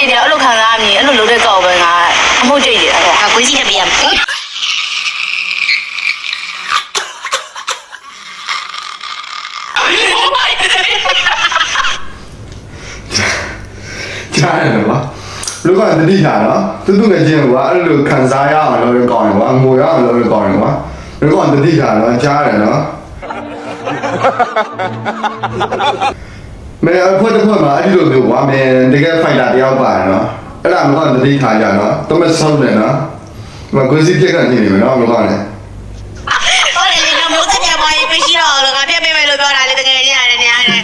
ရည်တယ်အဲ့လိုခံစားရမြင်အဲ့လိုလုပ်တဲ့ကောက်ပဲငါအမှုကြိတ်တယ်အဲ့ဒါငါကိုကြီးထပ်ပြရမယ်ကြားရတယ်ကွာလူကတတိထားနော်သူသူငယ်ချင်းကွာအဲ့လိုခံစားရအောင်လို့ကောင်းရင်ကွာငိုရအောင်လို့ကောင်းရင်ကွာလူကတတိထားနော်ကြားရတယ်နော် မဲအဖို့တစ်ခွက်မှာအဲ့ဒီလိုမျိုးကွာမင်းတကယ်ဖိုင်တာတယောက်ပါတယ်နော်အဲ့ဒါမှတော့တတိထားကြနော်တော့မဆုံးတယ်နော်မကွေးစီပြက်ကနေနေမယ်နော်မကောင်းနဲ့ဟုတ်တယ်လေတော့မဟုတ်တဲ့ညပိုင်းပြရှိတော့လို့ငါပြပေးမယ်လို့ပြောတာလေတကယ်ကြီးရတယ်နေရတယ်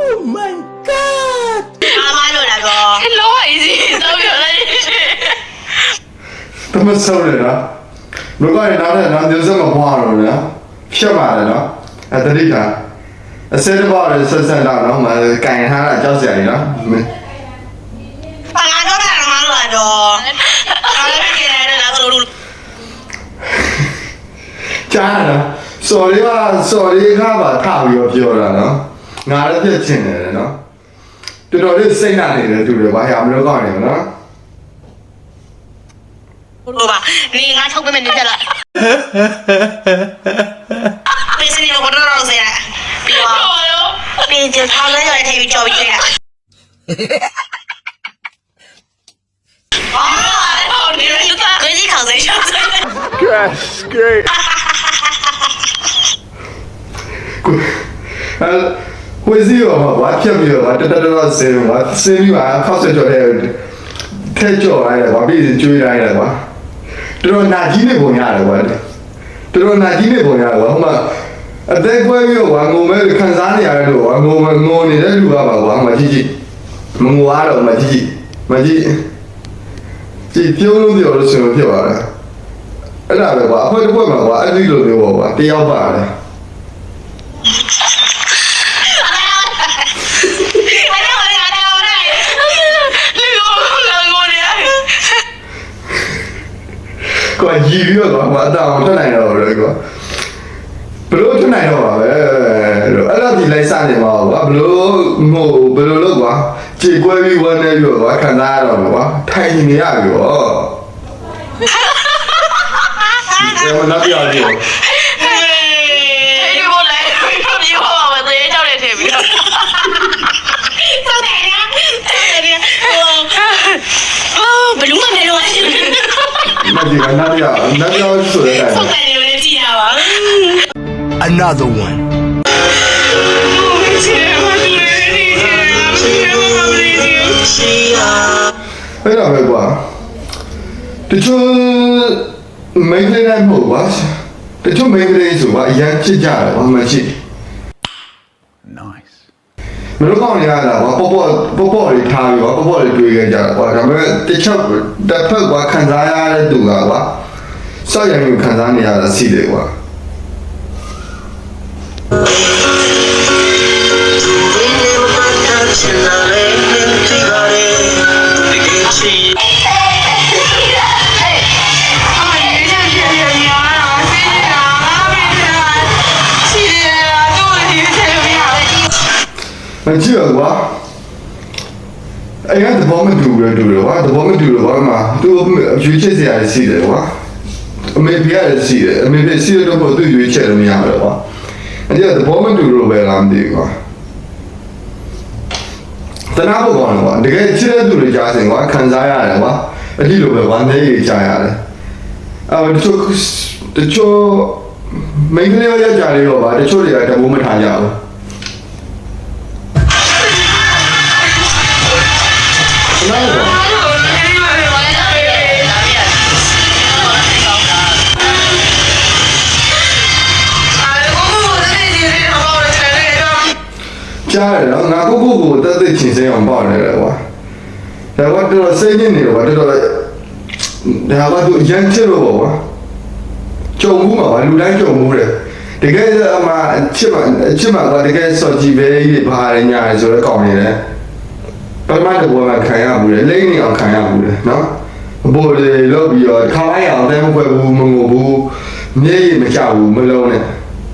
Oh my god အာမလို့လားကော လောက easy တော့ပြောလိုက်တော့မဆုံးတယ်နော်မကောင်းရင်နောက်တဲ့နောက် ദിവ စမပွားတော့နော်ဖြတ်ပါတယ်နော်အဲ့တတိထား အစဲတစ်ပါးရဆက်ဆက်တော့နော်မကန်ထားတာကြောက်စရာကြီးနော်ဘာငါတော့တာငါလို့တော့အားလည်းကြည့်ရတယ်လားလို့လို့ကြားရတာစော်လေးကစော်လေးကပါထပြီးတော့ပြောတာနော်ငါလည်းပြည့်ချင်တယ်နော်တော်တော်လေးစိတ်နာနေတယ်သူတွေဘာရမလို့ကောင်းနေမနော်လို့ပါနေငါထုတ်ပေးမယ်နေပြလားပေးစနေတော့တော့ဆရာပြီး တော့ပြီးကျထားလဲရတဲ့ทีวีကြော်ပြီးကြည့်ရအော်ဒီလိုကိုကြီးခေါင်းစိတ်ရှော့စိတ်ကိုအဲဝေစီရောဘာဖြတ်ပြီးတော့တတတော်ဆင်းပါဆင်းပြီးပါခောက်ဆက်ကြော်တဲ့ထဲကြော်ရတယ်ကွာပြီးကျွေးရတယ်ကွာတော်တော်နာကြီးနေပုံရတယ်ကွာတော်တော်နာကြီးနေပုံရတယ်ကွာဟိုမှာ အသက်ကွဲပြီးတော့ကွာငုံမဲခံစားနေရတယ်လို့ကွာငုံမဲငုံနေတဲ့လူကပါကွာဟိုမှာကြည့်ကြည့်မငိုရတော့မကြည့်ကြည့်မကြည့်ကြည့်ပြုံးလို့ပြောလို့ဆိုရင်ဖြစ်သွားတယ်အဲ့ဒါပဲကွာအဖွဲတစ်ဖွဲမှာကွာအဲ့ဒီလိုမျိုးပေါ့ကွာတယောက်ပါတယ်ကွာရည်ပြီးတော့ကွာအတောင်ထွက်နိုင်တော့တယ်ကွာ ဘလို့ထွက်နိုင်တော့ပါပဲလို့အဲ့တော့ဒီလိုက်စနေမှာကွာဘလို့ဟိုဘလို့လို့ကွာကြေကွဲပြီးဝမ်းနေပြီးတော့ကွာခံစားရတော့ကွာထိုင်နေရပြီကွာဒီမနာပြရည်ဒီဘောလိုက်ပြောပြီးဟောပါမယ်သေချောက်တယ်ထင်ပြီးတော့ဘလူးမနေလို့မဒီကနာပြနာပြဆိုတဲ့တိုင်ဟုတ်တယ်လေကြည့်ရပါ Another one. အဲ့တော့ပဲကွာတချို့မိန်းကလေးတိုင်းမဟုတ်ကွာတချို့မိန်းကလေးဆိုကွာအရင်ချစ်ကြတယ်ဘာမှချစ် Nice. မလို့ကောင်းနေရတာကွာပေါ့ပေါ့ပေါ့ပေါ့လေးထားပြီးကွာပေါ့ပေါ့လေးတွေးခဲ့ကြတာကွာဒါပေမဲ့တချို့တစ်ဖက်ကွာခံစားရတဲ့သူကကွာစောက်ရည်ခံစားနေရတာစီတယ်ကွာ မကြည့်ရကွာအဲ့ရတဲ့ဘောမတူရတူရကွာတဘောမတူရကွာမှာသူရွေးချယ်စရာရှိတယ်ကွာအမေပြရတယ်ရှိတယ်အမေပြရှိတော့ဘသူရွေးချယ်လို့မရဘူးကွာအဲ့ဒီတဘောမတူလို့ပဲလားမသိဘူးကွာတနာဘောကောင်းကွာတကယ်ချစ်တဲ့သူတွေကြားစင်ကွာခံစားရတယ်ကွာအဲ့ဒီလိုပဲဝမ်းနေရကြားရတယ်အဲ့တချို့တချို့မိန်းကလေးရောယောက်ျားလေးရောပါတချို့တွေကတဘိုးမထားကြဘူး ကြားရတော့ငါကိုကိုကိုတက်တက်ချင်းစင်းအောင်ပေါ့နေတယ်ကွာဒါကတော့တော်စိတ်နေနေတော့တော်တော်ဒါကတော့ရမ်းချစ်လို့ပေါ့ကွာကြုံမှုမှာဗာလူတိုင်းကြုံမှုတယ်တကယ်အမှချစ်မှချစ်မှကတကယ်စော်ကြည့်ပဲကြီးဘာရညာဆိုတော့ကောင်းနေတယ် ပထမတစ်ပွဲမှာခံရမှုလေလိမ့်နေအောင်ခံရမှုလေနော်အပေါ်လေလောက်ပြီးတော့ခါလိုက်အောင်တမ်းပွဲဘူးမငိုဘူးမျက်ရည်မချဘူးမလုံးနဲ့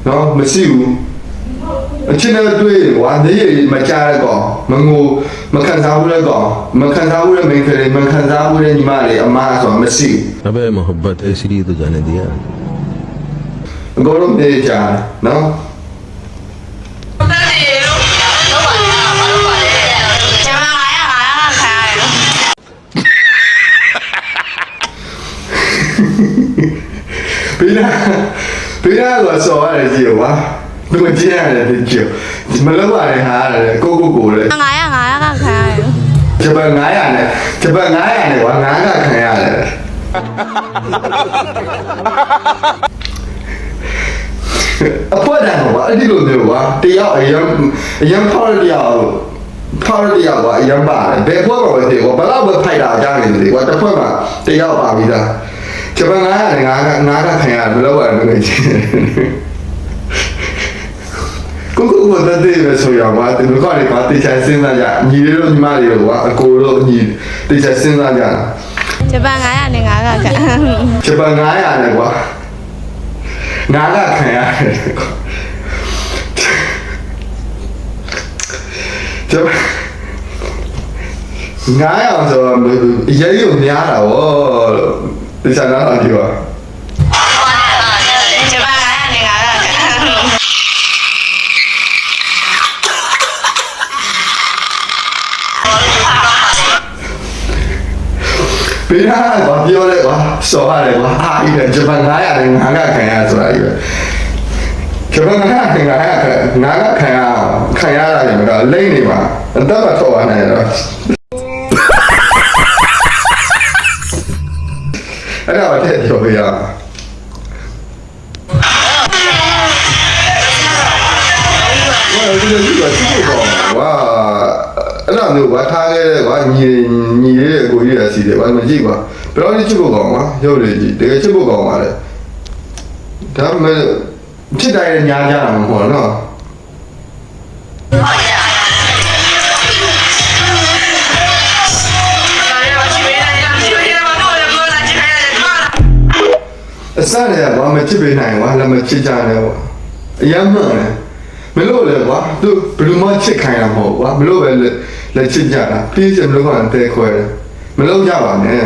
နော်မရှိဘူးအချင်းနဲ့တွေ့ဝါနေရမကြတဲ့ကောင်မငိုမခံစားဘူးတဲ့ကောင်မခံစားဘူးတဲ့မိန်းကလေးမခံစားဘူးတဲ့ညီမလေးအမဆိုတာမရှိဘူးဘယ်မှာဟဘတ်အစီရီတို့ဇာနေဒီယာအကုန်လုံးနေကြနော် ကြည့်ကွာဘယ်မကြည့်ရတယ်ကြည့်မလုပ်ပါနဲ့ဟာရတယ်ကိုကိုကိုလေငါရငါရခံရတယ်ဂျပန်900နဲ့ဂျပန်900နဲ့ကွာ9ကခံရတယ်အဖွက်တယ်ကွာအဲ့ဒီလိုမျိုးကွာတယောက်အရင်အရင်ဖောက်ရတယောက်ဖောက်ရတယောက်ကွာအရင်ပါတယ်ဘယ်ဘွက်မှာပဲဒီကွာဘလောက်ပဲဖိုက်တာကြားနေတယ်ကွာတစ်ဖက်မှာတယောက်ပါပြီးသားဂျပန်900နဲ့9က9ကခံရတယ်ဘယ်လောက်ပါလဲချင်း ကိုကိုကိုတတဲ့ပဲဆိုရမှာဒီလိုကနေပါတေချာစဉ်းစားကြညီလေးတို့ညီမလေးတို့ကွာအကိုတို့ညီတေချာစဉ်းစားကြတာဂျပန်900နဲ့ငါကခံဂျပန်900နဲ့ကွာငါးကခံရတယ်ဂျပန်900ဆိုတော့အရေးကြီးများတာဗောလို့တေချာနားလာကြည့်ပါ ဂျပန်900နဲ့ငါကခံ ဘေးနားကပြောလဲကွာစော်ရတယ်ကွာအာဒီဂျပန်900နဲ့ငါးကခံရဆိုတာကြီးပဲဂျပန်900နဲ့ငါးကခံငါးကခံရခံရတာလည်းမတော့လိမ့်နေပါအသက်မထွက်သွားနိုင်တော့အဲ့ဒါတော့တဲ့ပြောပြရအောင် မျိုးဘာထားခဲ့တဲ့ကွာညီညီလေးရဲ့ကိုကြီးရစီတယ်ဘာမကြည့်ပါဘယ်တော့ချစ်ဖို့ကောင်းပါရုပ်လေးကြည့်တကယ်ချစ်ဖို့ကောင်းပါလေဒါပေမဲ့ချစ်တိုင်းညာကြတာမဟုတ်တော့အစလည်းဘာမချစ်ပေးနိုင်ကွာလည်းမချစ်ကြနဲ့ကွာအယမ်းမှန်တယ်မလို့လေကွာသူဘယ်လိုမှချစ်ခိုင်းတာမဟုတ်ကွာမလို့ပဲ လက်ချစ်ကြတာပြေးစမလို့ကတဲခွဲတယ်မလို့ကြပါနဲ့